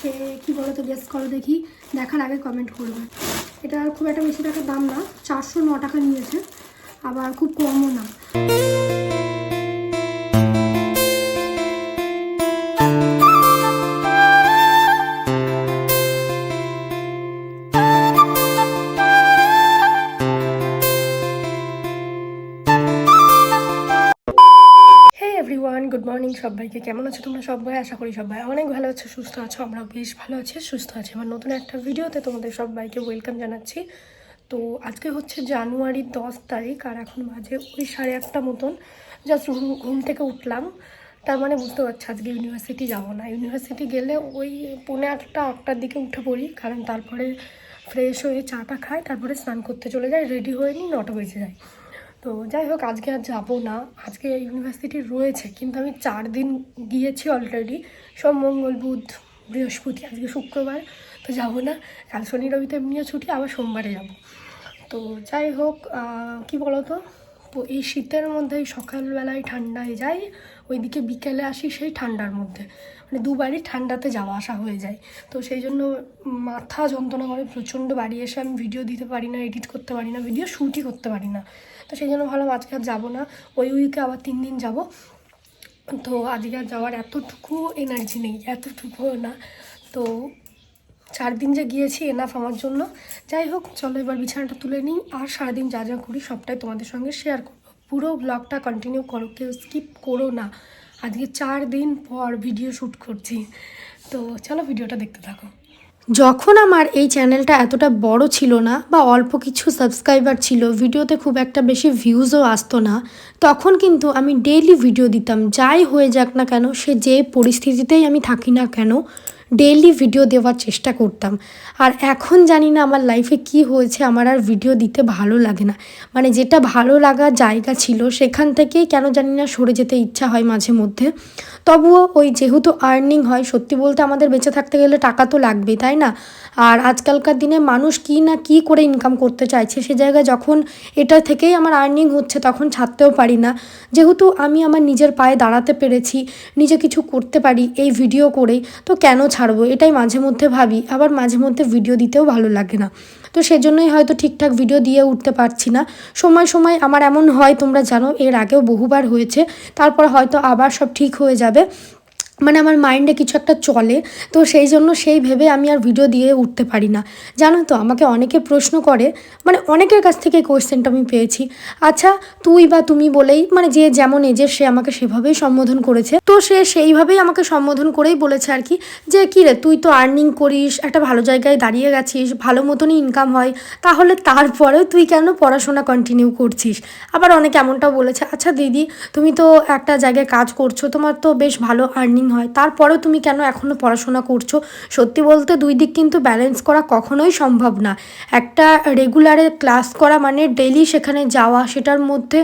হচ্ছে, কি বলো তো গেস করো দেখি, দেখার আগে কমেন্ট করবে। এটা খুব একটা বেশি টাকার দাম না, চারশো ন টাকা নিয়েছে, আবার খুব কমও না। সবাইকে কেমন আছো? তোমরা সবাই আশা করি সবাই অনেক ভালো আছো, সুস্থ আছো আমরা বেশ ভালো আছি, সুস্থ আছি। আমার নতুন একটা ভিডিওতে তোমাদের সবাইকে ওয়েলকাম জানাচ্ছি। তো আজকে হচ্ছে জানুয়ারির দশ তারিখ, আর এখন বাজে ওই সাড়ে আটটা মতন। জাস্ট রুম ঘুম থেকে উঠলাম। তার মানে বুঝতে পারছি, আজকে ইউনিভার্সিটি যাব না। ইউনিভার্সিটি গেলে ওই পৌনে আটটা, আটটার দিকে উঠে পড়ি, কারণ তারপরে ফ্রেশ হয়ে চাটা খাই, তারপরে স্নান করতে চলে যাই রেডি হয়ে নিই নটা বেজে যায়। তো যাই হোক, আজকে আর যাব না। আজকে ইউনিভার্সিটি রয়েছে, কিন্তু আমি চার দিন গিয়েছি অলরেডি সব মঙ্গল, বুধ, বৃহস্পতি, আজকে শুক্রবার। তো যাব না, কাল শনি, রবিতে এমনিও ছুটি, আবার সোমবারে যাব। তো যাই হোক কী কি বলো তো এই শীতের মধ্যে এই সকালবেলায় ঠান্ডায় যাই, ওইদিকে বিকেলে আসি সেই ঠান্ডার মধ্যে। মানে দুবারই ঠান্ডাতে যাওয়া আসা হয়ে যায়। তো সেই জন্য মাথা যন্ত্রণা করে প্রচণ্ড বাড়ি এসে আমি ভিডিও দিতে পারি না এডিট করতে পারি না ভিডিও শ্যুটই করতে পারি না। তো সেই জন্য ভাবলাম আজকে আর যাব না, ওই উইকে আবার তিন দিন যাব। তো আজকে আর যাওয়ার এতটুকু এনার্জি নেই, এতটুকুও না। তো চার দিন যে গিয়েছি এনাফ আমার জন্য। যাই হোক, চলো এবার বিছানাটা তুলে নিই আর সারাদিন যা যা করি সবটাই তোমাদের সঙ্গে শেয়ার করব। পুরো ব্লগটা কন্টিনিউ করো, কেউ স্কিপ করো না। আজকে চার দিন পর ভিডিও শ্যুট করছি। তো চলো ভিডিওটা দেখতে থাকো। যখন আমার এই চ্যানেলটা এতটা বড় ছিল না বা অল্প কিছু সাবস্ক্রাইবার ছিল ভিডিওতে খুব একটা বেশি ভিউজও আসতো না, তখন কিন্তু আমি ডেইলি ভিডিও দিতাম। যাই হয়ে যাক না কেন, সে যে পরিস্থিতিতেই আমি থাকি না কেন ডেইলি ভিডিও দেওয়ার চেষ্টা করতাম। আর এখন জানি না আমার লাইফে কি হয়েছে, আমার আর ভিডিও দিতে ভালো লাগে না। মানে যেটা ভালো লাগার জায়গা ছিল, সেখান থেকেই কেন জানি না সরে যেতে ইচ্ছা হয় মাঝে মধ্যে। তবুও ওই যেহেতু আর্নিং হয়, সত্যি বলতে আমাদের বেঁচে থাকতে গেলে টাকা তো লাগবেই, তাই না? আর আজকালকার দিনে মানুষ কি না কি করে ইনকাম করতে চাইছে, সে জায়গায় যখন এটা থেকেই আমার আর্নিং হচ্ছে, তখন ছাড়তেও পারি না। যেহেতু আমি আমার নিজের পায়ে দাঁড়াতে পেরেছি, নিজে কিছু করতে পারি এই ভিডিও করেই, তো কেন ছাড়বো, এটাই মাঝে মধ্যে ভাবি, আবার মাঝে মধ্যে ভিডিও দিতেও ভালো লাগে না। তো সেজন্যই হয়তো ঠিকঠাক ভিডিও দিয়ে উঠতে পারছি না। সময় সময় আমার এমন হয়, তোমরা জানো, এর আগেও বহুবার হয়েছে, তারপর হয়তো আবার সব ঠিক হয়ে যাবে। মানে আমার মাইন্ডে কিছু একটা চলে, তো সেই জন্য সেই ভেবে আমি আর ভিডিও দিয়ে উঠতে পারি না। জানো তো, আমাকে অনেকে প্রশ্ন করে মানে অনেকের কাছ থেকে কোয়েশ্চেনটা আমি পেয়েছি। আচ্ছা তুই বা তুমি বলেই মানে যে যেমন এজের সে আমাকে সেভাবেই সম্বোধন করেছে। তো সে সেইভাবেই আমাকে সম্বোধন করেই বলেছে আর কি, যে কী রে, তুই তো আর্নিং করিস, একটা ভালো জায়গায় দাঁড়িয়ে গেছিস, ভালো মতনই ইনকাম হয়, তাহলে তারপরেও তুই কেন পড়াশোনা কন্টিনিউ করছিস? আবার অনেকে এমনটাও বলেছে আচ্ছা দিদি, তুমি তো একটা জায়গায় কাজ করছ, তোমার তো বেশ ভালো আর্নিং হয়। তারপরেও তুমি কেন এখনও পড়াশোনা করছ? সত্যি বলতে দুই দিক কিন্তু ব্যালেন্স করা কখনোই সম্ভব না। একটা রেগুলারে ক্লাস করা মানে ডেলি সেখানে যাওয়া, সেটার মধ্যে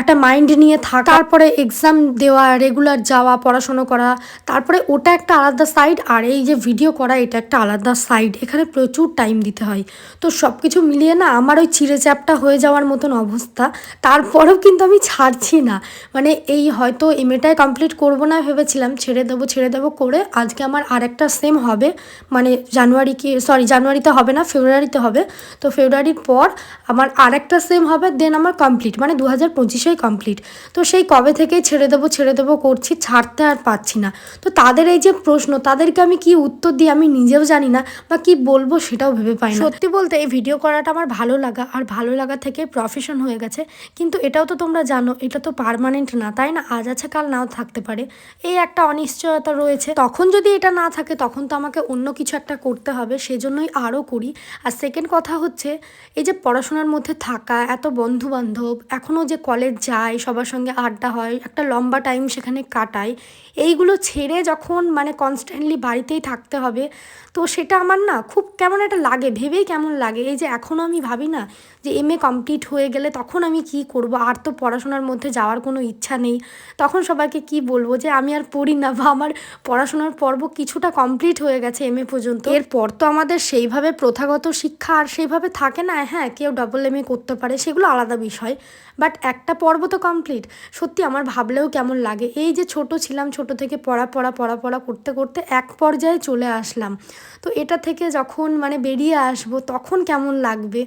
একটা মাইন্ড নিয়ে থাকা। তারপরে এক্সাম দেওয়া রেগুলার যাওয়া, পড়াশোনা করা। তারপরে ওটা একটা আলাদা সাইড আর এই যে ভিডিও করা, এটা একটা আলাদা সাইড এখানে প্রচুর টাইম দিতে হয়। তো সব কিছু মিলিয়ে না আমার ওই চিড়ে চ্যাপটা হয়ে যাওয়ার মতন অবস্থা। তারপরেও কিন্তু আমি ছাড়ছি না। মানে এই হয়তো এমএটাই কমপ্লিট করব না ভেবেছিলাম ছেড়ে দেবো ছেড়ে দেবো করে আজকে আমার আরেকটা সেম হবে। মানে জানুয়ারি কি সরি জানুয়ারিতে হবে না, ফেব্রুয়ারিতে হবে। তো ফেব্রুয়ারির পর আমার আরেকটা সেম হবে দেন আমার কমপ্লিট মানে দু হাজার পঁচিশেই কমপ্লিট তো সেই কবে থেকেই ছেড়ে দেবো ছেড়ে দেবো করছি, ছাড়তে আর পাচ্ছি না। তো তাদের এই যে প্রশ্ন, তাদেরকে আমি কি উত্তর দিই আমি নিজেও জানি না, বা কি বলব সেটাও ভেবে পাই না। সত্যি বলতে এই ভিডিও করাটা আমার ভালো লাগা, আর ভালো লাগা থেকে প্রফেশন হয়ে গেছে। কিন্তু এটাও তো তোমরা জানো, এটা তো পার্মানেন্ট না, তাই না? আজ আছে, কাল নাও থাকতে পারে। এই একটা অনিশ্চয়তা রয়েছে। তখন যদি এটা না থাকে, তখন তো আমাকে অন্য কিছু একটা করতে হবে, সেজন্যই আরও করি। আর সেকেন্ড কথা হচ্ছে, এই যে পড়াশোনার মধ্যে থাকা, এত বন্ধু বান্ধব এখনও যে কলেজ যায়, সবার সঙ্গে আড্ডা হয়, একটা লম্বা টাইম সেখানে কাটাই এইগুলো ছেড়ে যখন মানে কনস্ট্যান্টলি বাড়িতেই থাকতে হবে, তো সেটা আমার না খুব কেমন একটা লাগে, ভেবেই কেমন লাগে। এই যে এখনও আমি ভাবি না যে এম এ কমপ্লিট হয়ে গেলে তখন আমি কি করব? আর তো পড়াশোনার মধ্যে যাওয়ার কোনো ইচ্ছা নেই। তখন সবাইকে কি বলব যে, আমি আর পড়ি পড়ি না বা আমার পড়াশোনার পর্ব কিছুটা কমপ্লিট হয়ে গেছে এম এ পর্যন্ত। এরপর তো আমাদের সেইভাবে প্রথাগত শিক্ষা আর সেইভাবে থাকে না হ্যাঁ কেউ ডাবল এম এ করতে পারে, সেগুলো আলাদা বিষয়। বাট একটা পর্ব তো কমপ্লিট সত্যি আমার ভাবলেও কেমন লাগে। এই যে ছোট ছিলাম, ছোট থেকে পড়া পড়া পড়া পড়া করতে করতে এক পর্যায়ে চলে আসলাম। তো এটা থেকে যখন মানে বেরিয়ে আসব, তখন কেমন লাগবে?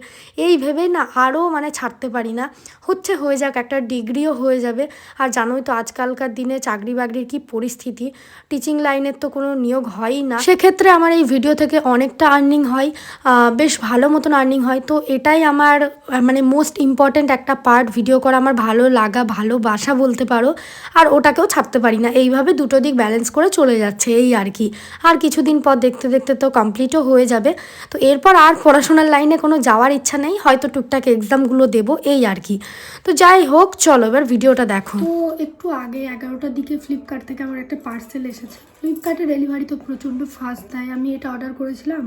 এই ভেবে না আরও মানে ছাড়তে পারি না। হচ্ছে হয়ে যাক, একটা ডিগ্রিও হয়ে যাবে। আর জানোই তো আজকালকার দিনে চাকরি বাকরির কি পরিস্থিতি। টিচিং লাইনের তো কোনো নিয়োগ হয়ই না। সেক্ষেত্রে আমার এই ভিডিও থেকে অনেকটা আর্নিং হয় বেশ ভালো মতন আর্নিং হয়। তো এটাই আমার মানে মোস্ট ইম্পর্ট্যান্ট একটা পার্ট ভিডিও করা আমার ভালো লাগা ভালোবাসা বলতে পারো। আর ওটাকেও ছাড়তে পারি না। এইভাবে দুটো দিক ব্যালেন্স করে চলে যাচ্ছে এই আর কি। আর কিছুদিন পর দেখতে দেখতে তো কমপ্লিটও হয়ে যাবে। তো এরপর আর পড়াশোনার লাইনে কোনো যাওয়ার ইচ্ছা নেই। হয়তো টুকটাক এক্সামগুলো দেবো এই আর কি। তো যাই হোক, চলো এবার ভিডিওটা দেখো। তো একটু আগে এগারোটার দিকে ফ্লিপকার্ট থেকে আমার একটা পার্সেল এসেছে। ফ্লিপকার্টে ডেলিভারি তো প্রচণ্ড ফাস্ট দেয় আমি এটা অর্ডার করেছিলাম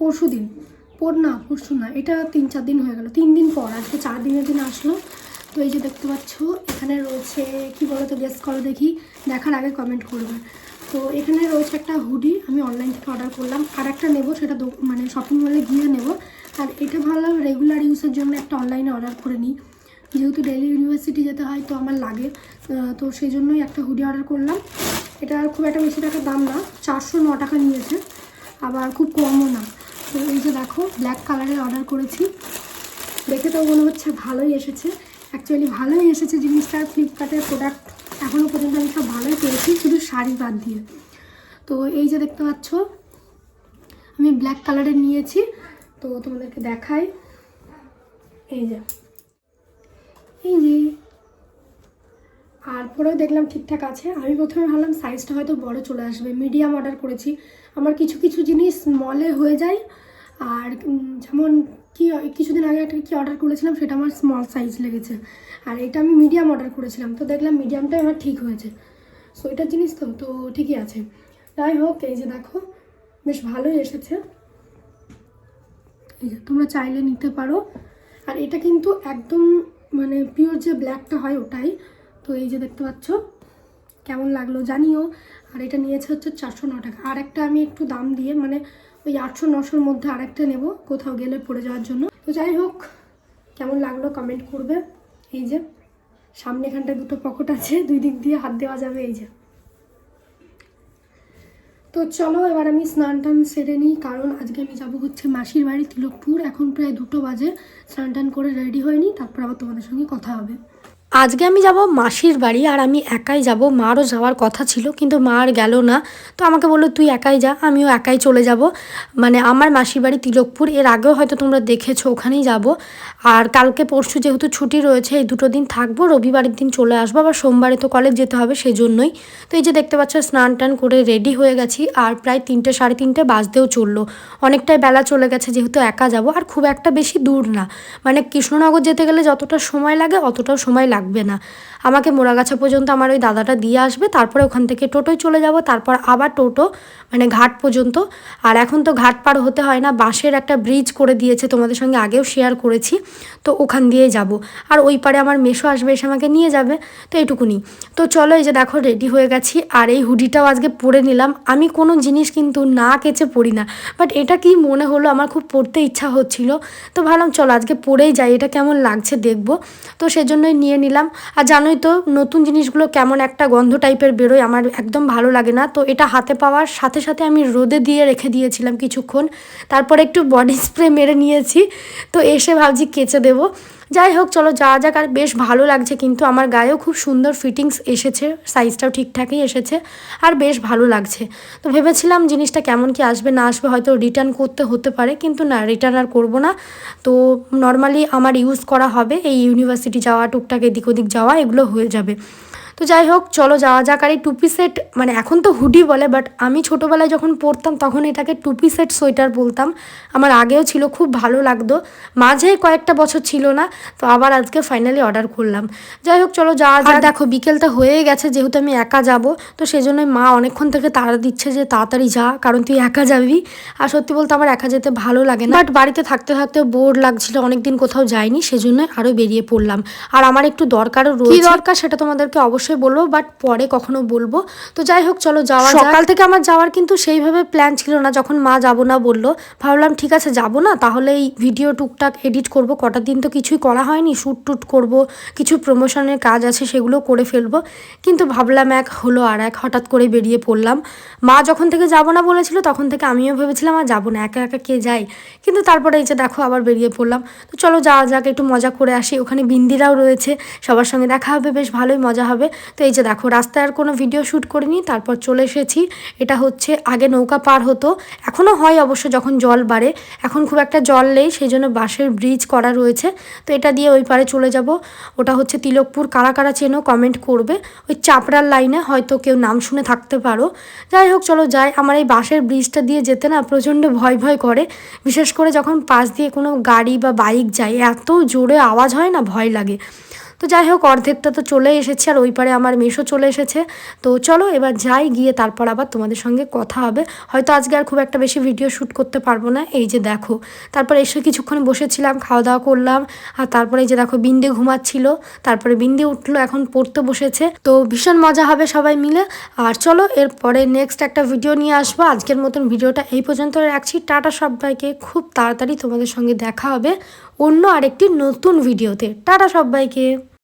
পরশু দিন। পর না, পরশু না, এটা তিন চার দিন হয়ে গেল। তিন দিন পর, আজকে চার দিনের দিন আসলো। তো এই যে দেখতে পাচ্ছ, এখানে রয়েছে, কি বলো তো গেস করো দেখি, দেখার আগে কমেন্ট করবে। তো এখানে রয়েছে একটা হুডি আমি অনলাইন থেকে অর্ডার করলাম। আর একটা নেব, সেটা মানে শপিং মলে গিয়ে নেব। আর এটা ভাবলাম রেগুলার ইউজের জন্য একটা অনলাইনে অর্ডার করে নিই। যেহেতু ডেলি ইউনিভার্সিটি যেতে হয়, তো আমার লাগে। তো সেই জন্যই একটা হুডি অর্ডার করলাম। এটা খুব একটা বেশি টাকার দাম না, চারশো ন টাকা নিয়েছে, আবার খুব কমও না। তো এই যে দেখো ব্ল্যাক কালারের অর্ডার করেছি। দেখে তো মনে হচ্ছে ভালোই এসেছে। অ্যাকচুয়ালি ভালোই এসেছে জিনিসটা ফ্লিপকার্টের প্রোডাক্ট এখনও পর্যন্ত আমি সব ভালোই পেয়েছি, শুধু শাড়ি বাদ দিয়ে। তো এই যে দেখতে পাচ্ছ, আমি ব্ল্যাক কালারের নিয়েছি। তো তোমাদেরকে দেখাই। এই যে। এই যে। আর পরেও দেখলাম ঠিকঠাক আছে। আমি প্রথমে ভাবলাম সাইজটা হয়তো বড় চলে আসবে। মিডিয়াম অর্ডার করেছি। আমার কিছু কিছু জিনিস স্মলে হয়ে যায়। আর যেমন কি, কিছুদিন আগে একটা কি অর্ডার করেছিলাম, সেটা আমার স্মল সাইজ লেগেছে। আর এটা আমি মিডিয়াম অর্ডার করেছিলাম। তো দেখলাম মিডিয়ামটাই আমার ঠিক হয়েছে। সো এটার জিনিস তো তো ঠিকই আছে। যাই হোক, এই যে দেখো, বেশ ভালোই এসেছে। এই যে, তোমরা চাইলে নিতে পারো। আর এটা কিন্তু একদম মানে পিওর যে ব্ল্যাকটা হয় ওটাই। তো এই যে দেখতে পাচ্ছ, কেমন লাগল জানিও। আর এটা নিয়েছে হচ্ছে চারশো ন টাকা। আর একটা আমি একটু দাম দিয়ে মানে ওই আটশো নশোর মধ্যে আরেকটা নেব, কোথাও গেলে পড়ে যাওয়ার জন্য। তো যাই হোক, কেমন লাগল কমেন্ট করবে। এই যে, সামনে এখানটায় দুটো পকেট আছে, দুই দিক দিয়ে হাত দেওয়া যাবে, এই যে। তো চলো, এবার আমি স্নান টান সেরে নিই, কারণ আজকে আমি যাব হচ্ছে মাসির বাড়ি তিলকপুর। এখন প্রায় দুটো বাজে, স্নান টান করে রেডি হয়নি তারপর আবার তোমাদের সঙ্গে কথা হবে। আজকে আমি যাব মাসির বাড়ি আর আমি একাই যাব। মারও যাওয়ার কথা ছিল কিন্তু মা আর গেল না। তো আমাকে বলল, তুই একাই যা, আমিও একাই চলে যাব। মানে আমার মাসির বাড়ি তিলকপুর। এর আগেও হয়তো তোমরা দেখেছ, ওখানেই যাব। আর কালকে পরশু যেহেতু ছুটি রয়েছে, এই দুটো দিন থাকব। রবিবারের দিন চলে আসব, আবার সোমবারে তো কলেজ যেতে হবে সেজন্যই। তো এই যে দেখতে পাচ্ছ, স্নান টান করে রেডি হয়ে গেছি আর প্রায় তিনটে, সাড়ে তিনটে বাজতেও চলল। অনেকটাই বেলা চলে গেছে যেহেতু একা যাব। আর খুব একটা বেশি দূর না। মানে কৃষ্ণনগর যেতে গেলে যতটা সময় লাগে, অতটাও সময় লাগবে না। আমাকে মোড়াগাছা পর্যন্ত আমার ওই দাদাটা দিয়ে আসবে, তারপরে ওখান থেকে টোটোয় চলে যাব, তারপর আবার টোটো মানে ঘাট পর্যন্ত। আর এখন তো ঘাট পার হতে হয় না, বাঁশের একটা ব্রিজ করে দিয়েছে, তোমাদের সঙ্গে আগেও শেয়ার করেছি, তো ওখান দিয়ে যাব। আর ওই পারে আমার মেশো আসবে, এসে আমাকে নিয়ে যাবে, তো এইটুকুনি তো চলো এই যে দেখো রেডি হয়ে গেছি, আর এই হুডিটাও আজকে পরে নিলাম। আমি কোনো জিনিস কিন্তু না কেচে পরি না বাট এটা কি মনে হলো, আমার খুব পড়তে ইচ্ছা হচ্ছিল। তো ভাবলাম চলো আজকে পরেই যাই, এটা কেমন লাগছে দেখব। তো সেজন্যই নিয়ে নিলাম। আর জানোই তো, নতুন জিনিসগুলো কেমন একটা গন্ধ টাইপের বেরোয়, আমার একদম ভালো লাগে না। তো এটা হাতে পাওয়ার সাথে সাথে আমি রোদে দিয়ে রেখে দিয়েছিলাম কিছুক্ষণ। তারপরে একটু বডি স্প্রে মেরে নিয়েছি। তো এসে ভাবছি কেচে দেবো। যাই হোক, চলো যা যাক। আর বেশ ভালো লাগছে কিন্তু আমার গায়েও খুব সুন্দর ফিটিংস এসেছে সাইজটাও ঠিকঠাকই এসেছে আর বেশ ভালো লাগছে। তো ভেবেছিলাম জিনিসটা কেমন কি আসবে, না আসবে হয়তো রিটার্ন করতে হতে পারে, কিন্তু না রিটার্ন আর করব না। তো নর্মালি আমার ইউজ করা হবে এই ইউনিভার্সিটি যাওয়া, টুকটাক এদিক ওদিক যাওয়া, এগুলো হয়ে যাবে। তো যাই হোক চলো যাওয়া যাক। আর এই টুপি সেট মানে এখন তো হুডি বলে বাট আমি ছোটোবেলায় যখন পরতাম তখন এটাকে টুপি সেট সোয়েটার বলতাম। আমার আগেও ছিল খুব ভালো লাগতো। মাঝে কয়েকটা বছর ছিল না তো আবার আজকে ফাইনালি অর্ডার করলাম। যাই হোক চলো যাওয়া যাক। দেখো বিকেলটা হয়ে গেছে যেহেতু আমি একা যাব তো সেজন্যই মা অনেকক্ষণ থেকে তাড়া দিচ্ছে যে তাড়াতাড়ি যা কারণ তুই একা যাবি। আর সত্যি বলতে আমার একা যেতে ভালো লাগে না। বাট বাড়িতে থাকতে থাকতে বোর লাগছিল অনেকদিন কোথাও যাইনি সেজন্য আরও বেরিয়ে পড়লাম। আর আমার একটু দরকারও রয়েছে। দরকার সেটা তোমাদেরকে অবশ্যই অবশ্যই বলব বাট পরে কখনো বলব। তো যাই হোক, চলো যাওয়া সকাল থেকে আমার যাওয়ার কিন্তু সেইভাবে প্ল্যান ছিল না, যখন মা যাব না বলল। ভাবলাম ঠিক আছে, যাব না, তাহলে এই ভিডিও টুকটাক এডিট করব। কটা দিন তো কিছুই করা হয়নি শ্যুট টুট করব, কিছু প্রমোশনের কাজ আছে সেগুলো করে ফেলব। কিন্তু ভাবলাম এক হলো আর এক, হঠাৎ করে বেরিয়ে পড়লাম। মা যখন থেকে যাব না বলেছিল, তখন থেকে আমিও ভেবেছিলাম আর যাব না, একা একা কে যায়? কিন্তু তারপরে এই যে দেখো, আবার বেরিয়ে পড়লাম। তো চলো যাওয়া যাক, একটু মজা করে আসি। ওখানে বিন্দিরাও রয়েছে, সবার সঙ্গে দেখা হবে, বেশ ভালোই মজা হবে। তো এই যে দেখো, রাস্তায় আর কোনো ভিডিও শ্যুট করিনি, তারপর চলে এসেছি। এটা হচ্ছে আগে নৌকা পার হতো। এখনও হয় অবশ্য যখন জল বাড়ে। এখন খুব একটা জল নেই, সেই জন্য বাঁশের ব্রিজ করা রয়েছে। তো এটা দিয়ে ওই পারে চলে যাব। ওটা হচ্ছে তিলকপুর। কারা কারা চেনো কমেন্ট করবে। ওই চাপড়ার লাইনে হয়তো কেউ নাম শুনে থাকতে পারো। যাই হোক, চলো যাই। আমার এই বাঁশের ব্রিজটা দিয়ে যেতে না প্রচণ্ড ভয় ভয় করে। বিশেষ করে যখন পাশ দিয়ে কোনো গাড়ি বা বাইক যায়, এত জোরে আওয়াজ হয় না, ভয় লাগে। তো যাই হোক, অর্ধেকটা তো চলে এসেছে আর ওই পারে আমার মেশো চলে এসেছে। তো চলো এবার যাই, গিয়ে তারপর আবার তোমাদের সঙ্গে কথা হবে। হয়তো আজকে আর খুব একটা বেশি ভিডিও শ্যুট করতে পারব না। এই যে দেখো, তারপর এসে কিছুক্ষণ বসেছিলাম, খাওয়া দাওয়া করলাম। আর তারপরে এই যে দেখো, বিন্দে ঘুমাচ্ছিল। তারপরে বিন্দে উঠল, এখন পড়তে বসেছে। তো ভীষণ মজা হবে সবাই মিলে। আর চলো, এরপরে নেক্সট একটা ভিডিও নিয়ে আসব। আজকের মতন ভিডিওটা এই পর্যন্ত রাখছি। টাটা সবাইকে, খুব তাড়াতাড়ি তোমাদের সঙ্গে দেখা হবে অন্য আরেকটি নতুন ভিডিওতে টাটা সবাইকে।